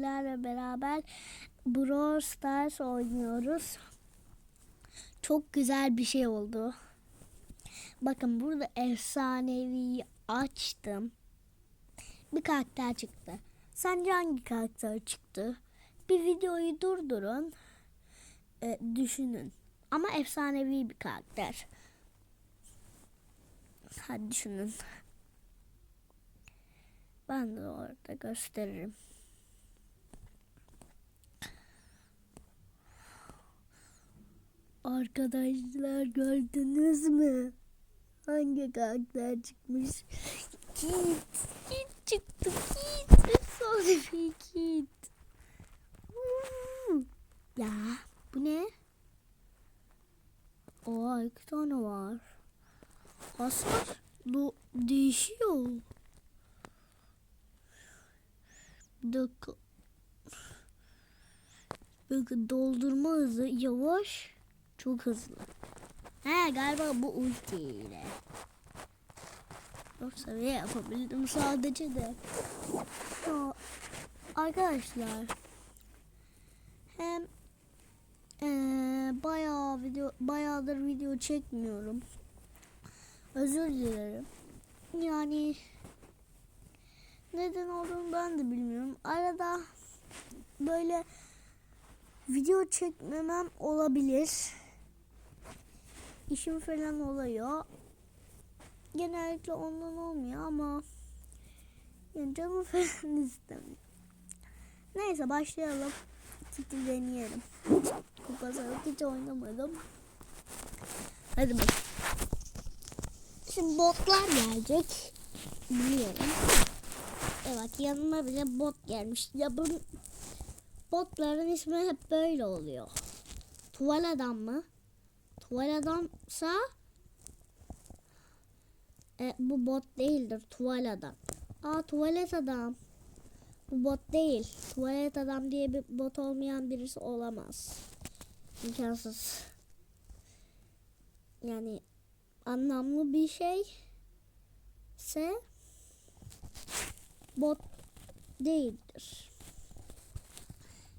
sizlerle beraber Brawl Stars oynuyoruz. Çok güzel bir şey oldu. Bakın burada efsanevi açtım. Bir karakter çıktı. Sence hangi karakter çıktı? Bir videoyu durdurun. e, düşünün. Ama efsanevi bir karakter. Hadi düşünün. Ben de orada gösteririm. Arkadaşlar gördünüz mü? Hangi karakter çıkmış? Kit. Kit çıktı. Kit. Efsanevi Kit. Hmm. Ya bu ne? Aa iki tane var. Hasar do değişiyor. Bir dakika. Bakın doldurma hızı yavaş, çok hızlı. He galiba bu ultiyle. Dört seviye yapabildim sadece de. Ya, arkadaşlar hem eee bayağı video bayağıdır video çekmiyorum. Özür dilerim. Yani neden olduğunu ben de bilmiyorum. Arada böyle video çekmemem olabilir. İşim falan oluyor. Genellikle ondan olmuyor ama yani canım falan istemiyor. Neyse başlayalım. Kit'i deneyelim. Kupasalık hiç oynamadım. Hadi bakalım. Şimdi botlar gelecek. Biliyorum. Evet yanıma bile bot gelmiş. Ya bu botların ismi hep böyle oluyor. Tuval adam mı? Tuval adamsa e, bu bot değildir. Tuval adam. Aa tuvalet adam. Bu bot değil. Tuvalet adam diye bir bot olmayan birisi olamaz. İmkansız. Yani anlamlı bir şey ise bot değildir.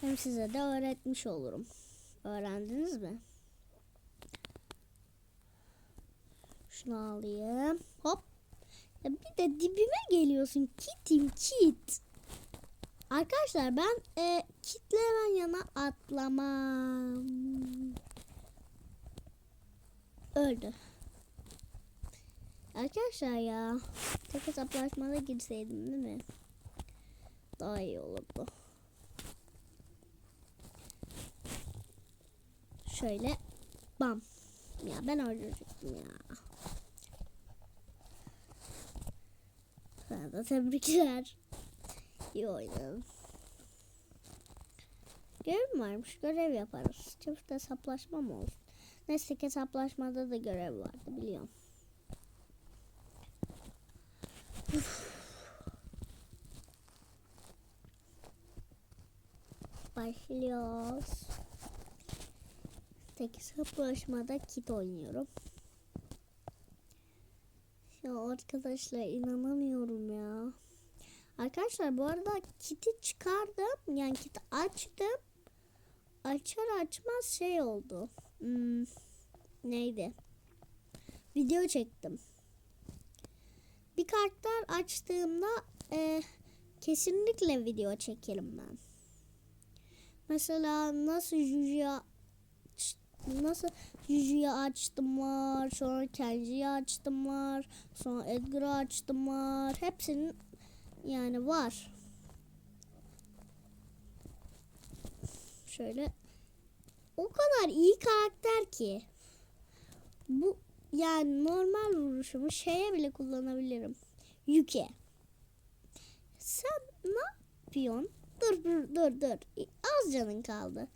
Hem size de öğretmiş olurum. Öğrendiniz mi? Şunu alayım. Hop. Ya bir de dibime geliyorsun. Kitim kit. Arkadaşlar ben e, kitle hemen yana atlamam. Öldü. Arkadaşlar ya tek hesaplaşmada girseydim değil mi? Daha iyi olurdu. Şöyle bam. Ya ben öldürecektim ya. Sana da tebrikler. İyi oynadın. Görev varmış? Görev yaparız. Çift hesaplaşma mı olsun? Neyse ki hesaplaşmada da görev vardı biliyorum. Başlıyoruz. Tek hesaplaşmada kit oynuyorum. Ya arkadaşlar inanamıyorum ya. Arkadaşlar bu arada kiti çıkardım. Yani kiti açtım. Açar açmaz şey oldu. Hmm, neydi? Video çektim. Bir karakter açtığımda e, kesinlikle video çekerim ben. Mesela nasıl Juju'ya nasıl Juju'yu açtım var, sonra Kenji'yi açtım var, sonra Edgar'ı açtım var. Hepsinin yani var. Şöyle o kadar iyi karakter ki. Bu yani normal vuruşumu şeye bile kullanabilirim. Yüke. Sen ne yapıyorsun? Dur dur dur dur. Az canın kaldı.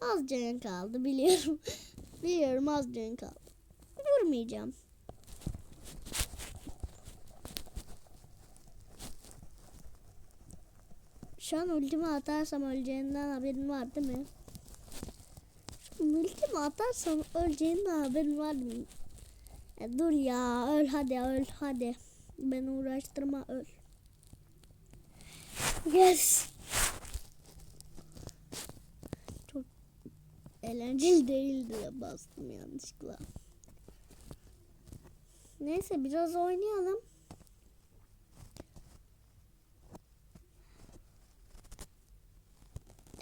Az canın kaldı biliyorum. biliyorum az canın kaldı. Vurmayacağım. Şu an ultimi atarsam öleceğinden haberin var değil mi? Ultimi atarsam öleceğinden haberin var mi? E, dur ya öl hadi öl hadi. Beni uğraştırma öl. Yes. Eğlenceli değil diye bastım yanlışlıkla. Neyse biraz oynayalım.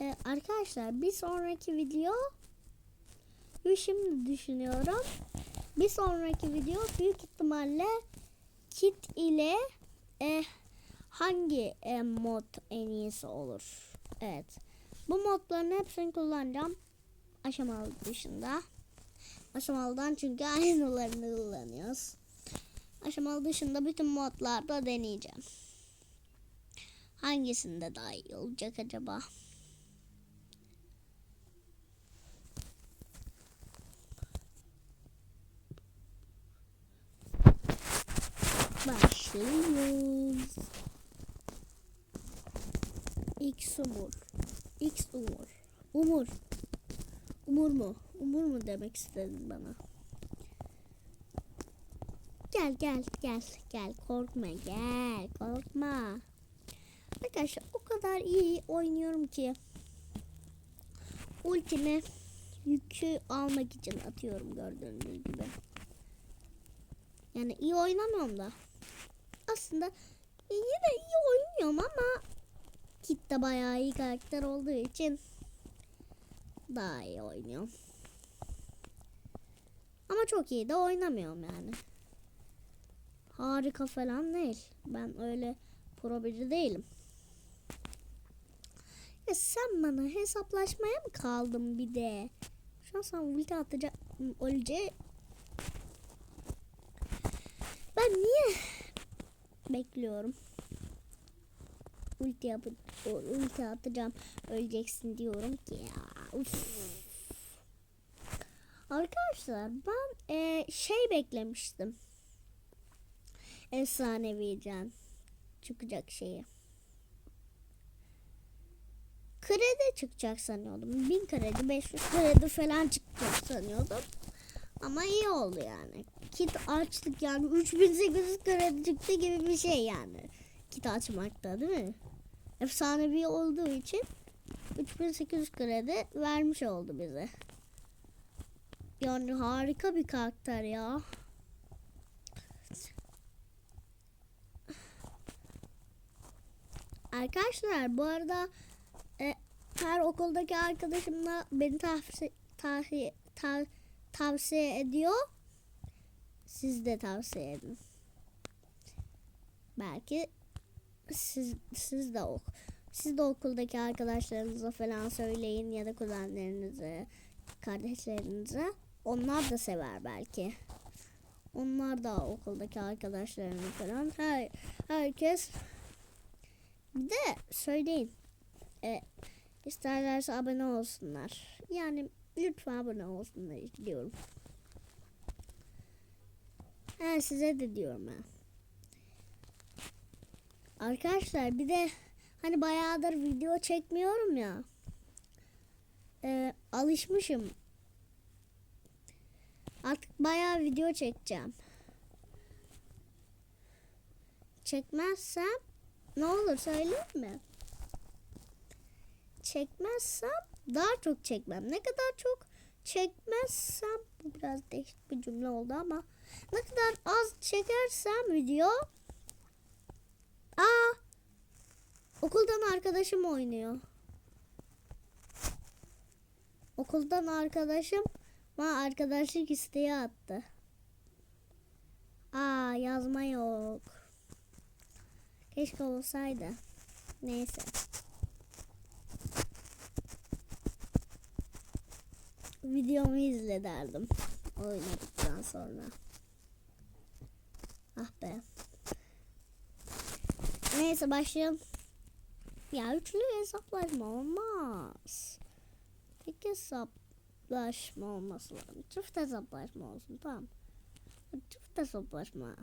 Ee, arkadaşlar bir sonraki video şimdi düşünüyorum. Bir sonraki video büyük ihtimalle kit ile e, hangi e, mod en iyisi olur? Evet. Bu modların hepsini kullanacağım. Aşamalı dışında. Aşamalıdan çünkü aynılarını kullanıyoruz. Aşamalı dışında bütün modlarda deneyeceğim. Hangisinde daha iyi olacak acaba? Başlıyoruz. X umur. X umur. Umur. Umur mu? Umur mu demek istedin bana? Gel gel gel gel korkma gel korkma. Arkadaşlar o kadar iyi oynuyorum ki ultimi yükü almak için atıyorum gördüğünüz gibi. Yani iyi oynamıyorum da. Aslında yine iyi oynuyorum ama Kit de bayağı iyi karakter olduğu için daha iyi oynuyorum. Ama çok iyi de oynamıyorum yani. Harika falan değil. Ben öyle pro biri değilim. Ya sen bana hesaplaşmaya mı kaldın bir de? Şu an sana ulti atacak olacağı ben niye bekliyorum? Ulti yapıp ulti atacağım. Öleceksin diyorum ki ya. Arkadaşlar ben e, şey beklemiştim. Efsanevi can çıkacak şeyi. Kredi çıkacak sanıyordum. 1000 kredi, 500 kredi falan çıkacak sanıyordum. Ama iyi oldu yani. Kit açtık yani 3800 kredi çıktı gibi bir şey yani. Kit açmakta değil mi? Efsanevi olduğu için 3800 kredi vermiş oldu bize. Yani harika bir karakter ya. Arkadaşlar bu arada e, her okuldaki arkadaşımla beni tavsiye, tavsiye, tavsiye tavsiye ediyor. Siz de tavsiye edin. Belki siz siz de ok siz de okuldaki arkadaşlarınıza falan söyleyin ya da kuzenlerinize, kardeşlerinize. Onlar da sever belki. Onlar da okuldaki arkadaşlarını falan. Her, herkes bir de söyleyin. E, isterlerse abone olsunlar. Yani lütfen abone olsunlar istiyorum. Ha, size de diyorum ha. Arkadaşlar bir de hani bayağıdır video çekmiyorum ya. Ee, alışmışım. Artık bayağı video çekeceğim. Çekmezsem ne olur söyleyeyim mi? Çekmezsem daha çok çekmem. Ne kadar çok çekmezsem bu biraz değişik bir cümle oldu ama ne kadar az çekersem video Aa okuldan arkadaşım oynuyor. Okuldan arkadaşım bana arkadaşlık isteği attı. Aa yazma yok. Keşke olsaydı. Neyse. videomu izle derdim. Oynadıktan sonra. Ah be. Neyse başlayalım. Ya üçlü hesaplaşma olmaz. Tek hesaplaşma olması lazım. Çift hesaplaşma olsun tamam. Çift hesaplaşma.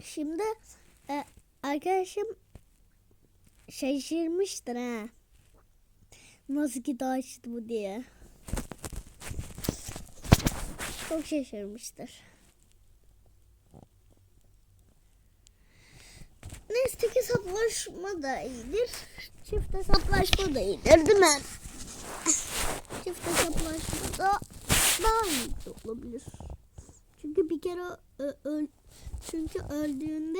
Şimdi e, arkadaşım şaşırmıştır ha. Nasıl ki açtı bu diye. çok şaşırmıştır. Neyse tek hesaplaşma da iyidir. Çift hesaplaşma da iyidir değil mi? Çift hesaplaşma da daha iyi olabilir. Çünkü bir kere ö- öl çünkü öldüğünde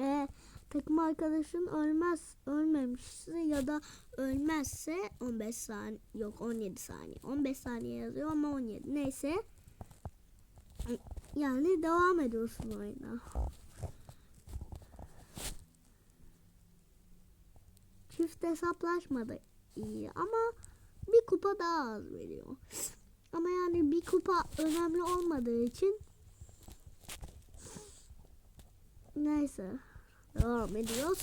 e, takım arkadaşın ölmez ölmemişse ya da ölmezse 15 saniye yok 17 saniye 15 saniye yazıyor ama 17 neyse yani devam ediyorsun oyuna. Çift hesaplaşma da iyi ama bir kupa daha az veriyor. Ama yani bir kupa önemli olmadığı için neyse devam ediyoruz.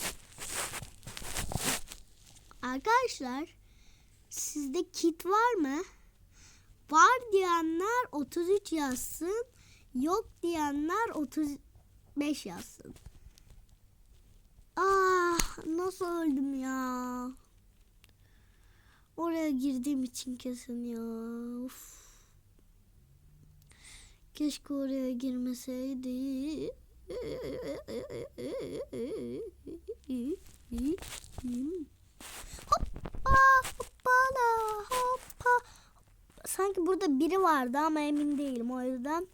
Arkadaşlar sizde kit var mı? Var diyenler 33 yazsın. Yok diyenler 35 yazsın. Ah nasıl öldüm ya? Oraya girdiğim için kesin ya. Of. Keşke oraya girmeseydi. Hoppa hoppala hoppa. Sanki burada biri vardı ama emin değilim o yüzden.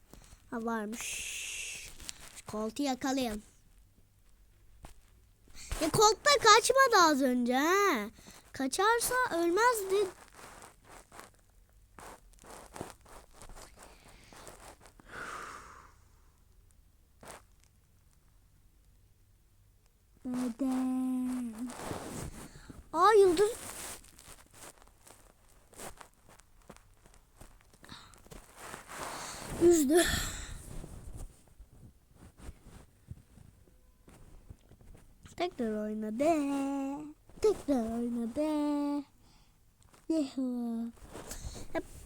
Ha varmış. Koltuğu yakalayalım. Ya koltukta kaçmadı az önce ha. Kaçarsa ölmezdi. Neden? Aa yıldız. Üzdü. Tekrar oyna be. Tekrar oyna be. Yuhu.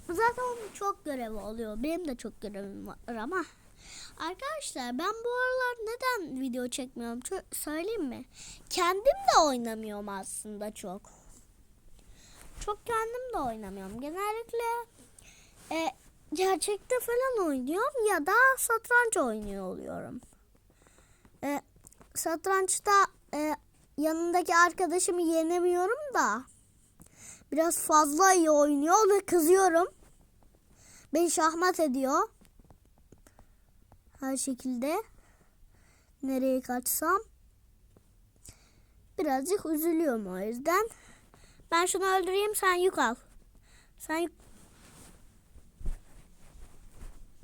Zaten çok görevi oluyor. Benim de çok görevim var ama. Arkadaşlar ben bu aralar neden video çekmiyorum Çö- söyleyeyim mi? Kendim de oynamıyorum aslında çok. Çok kendim de oynamıyorum. Genellikle e, gerçekte falan oynuyorum ya da satranç oynuyor oluyorum. E, satrançta e, yanındaki arkadaşımı yenemiyorum da biraz fazla iyi oynuyor ve kızıyorum. Beni şahmat ediyor. Her şekilde nereye kaçsam birazcık üzülüyorum o yüzden. Ben şunu öldüreyim sen yük al. Sen yük...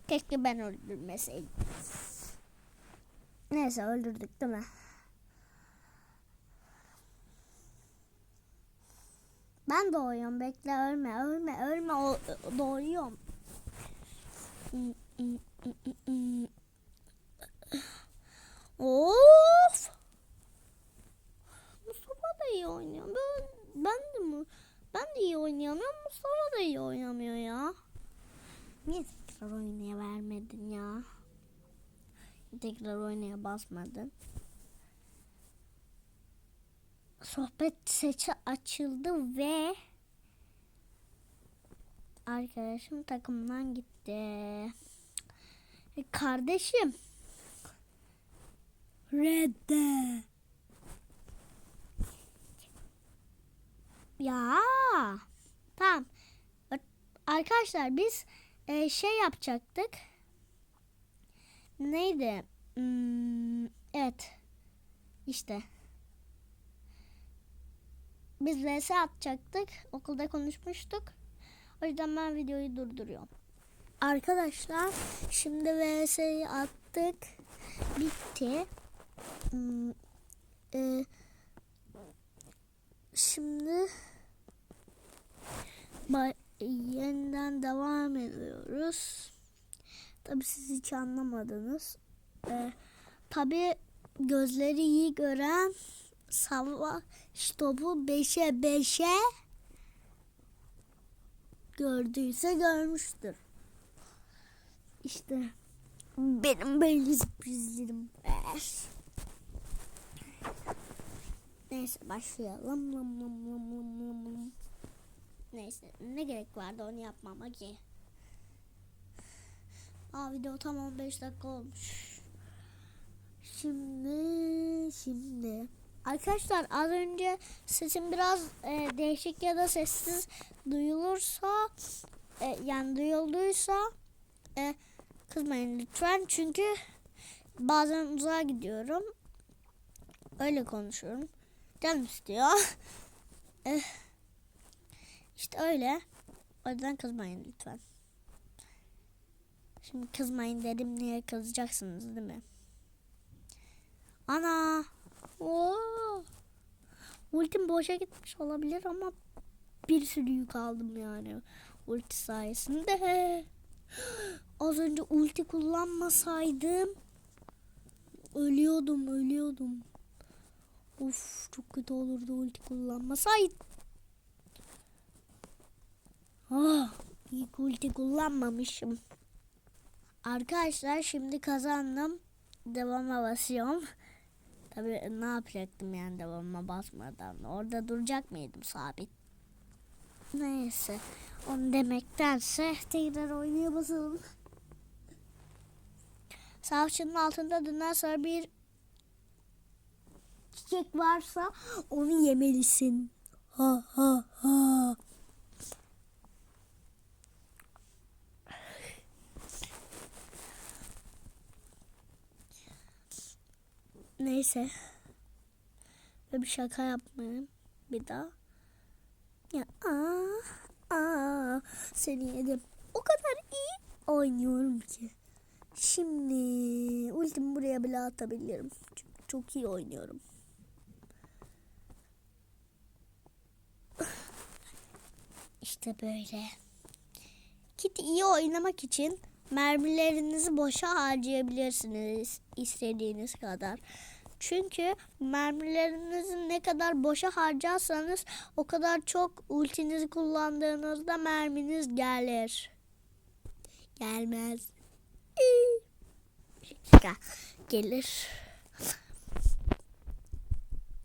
Keşke ben öldürmeseydim. Neyse öldürdük değil mi? Ben doğuyorum bekle ölme ölme ölme o, doğuyorum. Of! Mustafa da iyi oynuyor. Ben, ben de mi? Ben de iyi oynayamıyorum. Mustafa da iyi oynamıyor ya. Niye tekrar oynaya vermedin ya? Tekrar oynaya basmadın. Sohbet seçi açıldı ve arkadaşım takımdan gitti. E, kardeşim. Redde. Ya. Tamam. Arkadaşlar biz e, şey yapacaktık. Neydi? Hmm, evet. İşte. Biz vs atacaktık. Okulda konuşmuştuk. O yüzden ben videoyu durduruyorum. Arkadaşlar şimdi vs'yi attık. Bitti. Hmm, e, şimdi ba- yeniden devam ediyoruz. Tabi siz hiç anlamadınız. Ee, Tabi gözleri iyi gören savaş topu 5'e 5'e gördüyse görmüştür. İşte benim böyle sürprizlerim var. Neyse başlayalım. Lam, lam, lam, lam, lam, lam. Neyse ne gerek vardı onu yapmama ki. Aa video tam 15 dakika olmuş. Şimdi şimdi. Arkadaşlar az önce sesim biraz e, değişik ya da sessiz duyulursa e, yani duyulduysa e, kızmayın lütfen. Çünkü bazen uzağa gidiyorum. Öyle konuşuyorum. Canım istiyor. Eh, işte öyle. O yüzden kızmayın lütfen. Şimdi kızmayın dedim niye kızacaksınız değil mi? Ana! Oo. ultim boşa gitmiş olabilir ama bir sürü yük aldım yani ulti sayesinde. Az önce ulti kullanmasaydım ölüyordum ölüyordum. Of çok kötü olurdu ulti kullanmasaydım. Ah, ilk ulti kullanmamışım. Arkadaşlar şimdi kazandım. Devama basıyorum. Tabii ne yapacaktım yani devama basmadan. Orada duracak mıydım sabit? Neyse. Onu demektense tekrar oynaya basalım. Savaşçının altında dönen sonra bir çiçek varsa onu yemelisin. Ha ha ha. Neyse. Ve bir şaka yapmayayım. Bir daha. Ya aa, aa, seni yedim. O kadar iyi oynuyorum ki. Şimdi ultimi buraya bile atabilirim. Çünkü çok iyi oynuyorum. İşte böyle. Kit iyi oynamak için mermilerinizi boşa harcayabilirsiniz istediğiniz kadar. Çünkü mermilerinizi ne kadar boşa harcarsanız o kadar çok ultinizi kullandığınızda merminiz gelir. Gelmez. Gelir.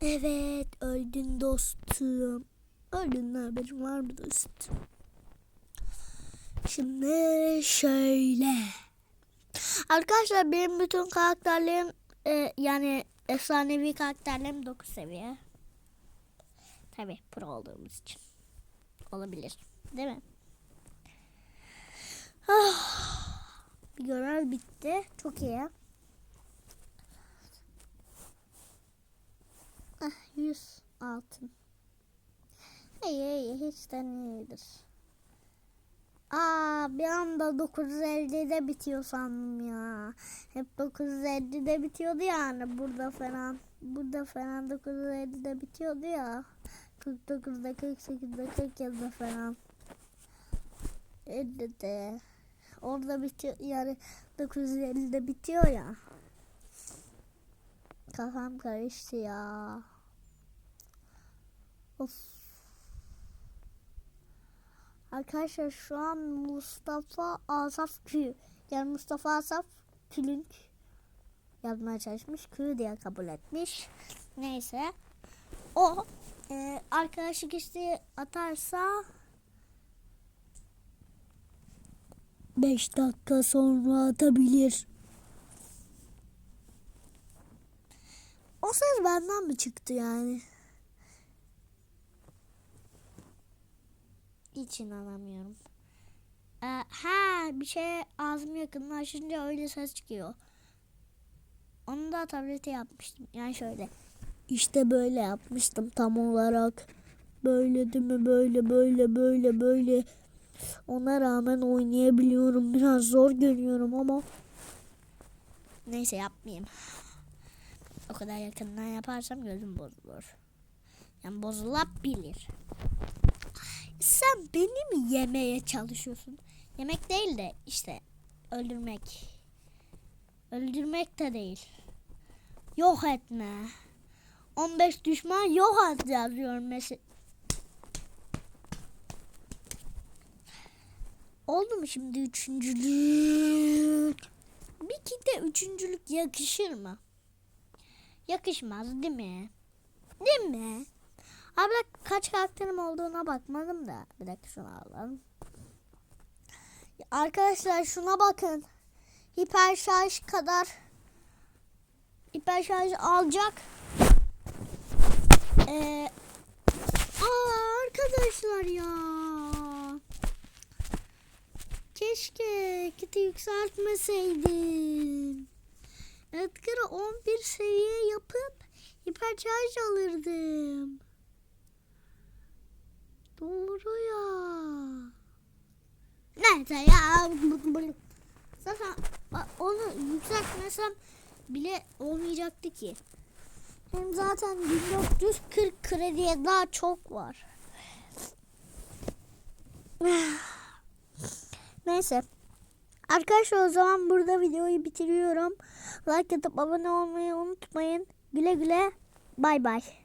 Evet öldün dostum. Öldün haberin var mı dostum? Şimdi şöyle. Arkadaşlar benim bütün karakterlerim e, yani efsanevi karakterlerim 9 seviye. Tabi pro olduğumuz için. Olabilir. Değil mi? Ah, bir görev bitti. Çok iyi. Ah, 100 altın. İyi iyi hiçten iyidir. Aa bir anda 950'de bitiyor sandım ya. Hep 950'de bitiyordu yani burada falan. Burada falan 950'de bitiyordu ya. 49'da 48'de 47'de falan. 50'de. Orada bitiyor yani 950'de bitiyor ya. Kafam karıştı ya. Of. Arkadaşlar şu an Mustafa Asaf Kü. Yani Mustafa Asaf Külünk yazmaya çalışmış. Kü diye kabul etmiş. Neyse. O e, arkadaşlık isteği atarsa 5 dakika sonra atabilir. O ses benden mi çıktı yani? Hiç inanamıyorum. Ee, ha bir şey ağzımı yakınlaşınca öyle ses çıkıyor. Onu da tablete yapmıştım. Yani şöyle. İşte böyle yapmıştım tam olarak. Böyle değil mi? Böyle böyle böyle böyle. Ona rağmen oynayabiliyorum. Biraz zor görüyorum ama. Neyse yapmayayım. O kadar yakından yaparsam gözüm bozulur. Yani bozulabilir. Sen beni mi yemeye çalışıyorsun? Yemek değil de işte öldürmek. Öldürmek de değil. Yok etme. 15 düşman yok et yazıyorum mesela. Oldu mu şimdi üçüncülük? Bir kite üçüncülük yakışır mı? Yakışmaz değil mi? Değil mi? Dakika, kaç karakterim olduğuna bakmadım da. Bir dakika şunu alalım. Arkadaşlar şuna bakın. hiper şarj kadar hiper şarj alacak. Ee, aa arkadaşlar ya. Keşke kiti yükseltmeseydim. Edgar'ı 11 seviye yapıp hiper şarj alırdım. Doğru ya. Neyse ya. Zaten onu yükseltmesem bile olmayacaktı ki. Hem zaten 1440 krediye daha çok var. Neyse. Arkadaşlar o zaman burada videoyu bitiriyorum. Like atıp abone olmayı unutmayın. Güle güle. Bay bay.